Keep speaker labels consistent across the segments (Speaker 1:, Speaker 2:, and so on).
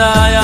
Speaker 1: I.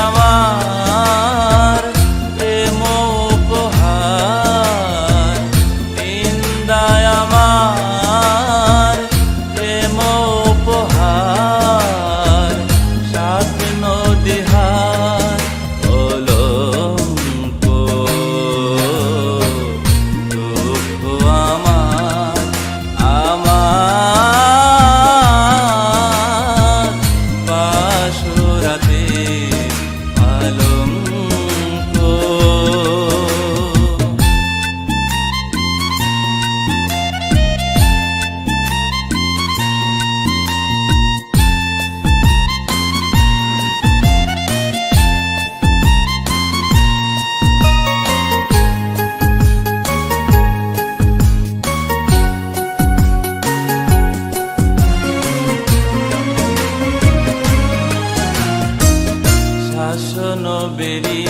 Speaker 1: নবেরি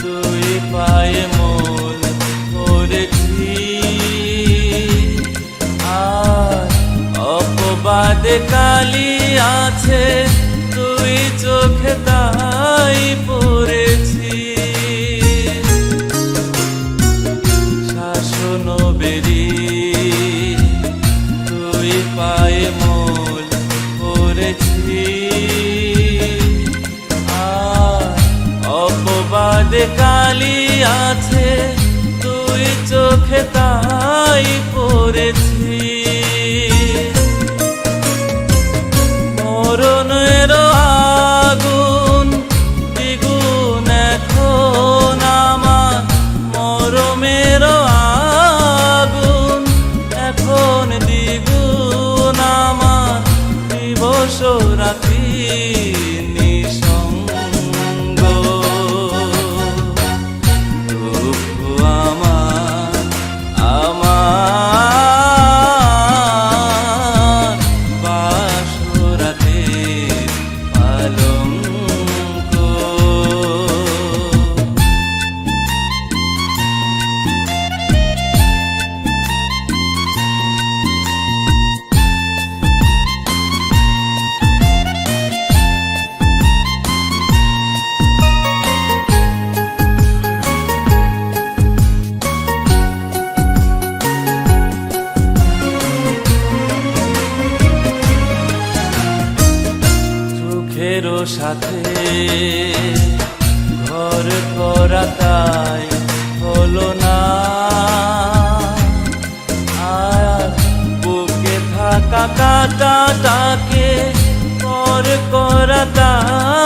Speaker 1: তুই আর অপবাদে কালি আছে তুই চোখে তাই পড়ি তাই পড়েছি সাথে। ঘর করা তাই হলো না। আর বুকে থাকা কাটা তাকে পর করা তাই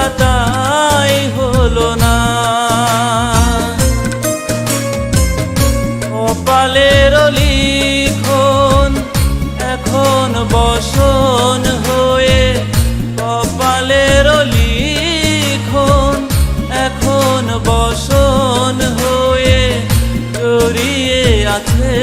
Speaker 1: করা তাই হলো না। কপালের লিখন এখন বসন হয়ে, কপালের লিখন এখন বসন হয়ে জড়িয়ে আছে।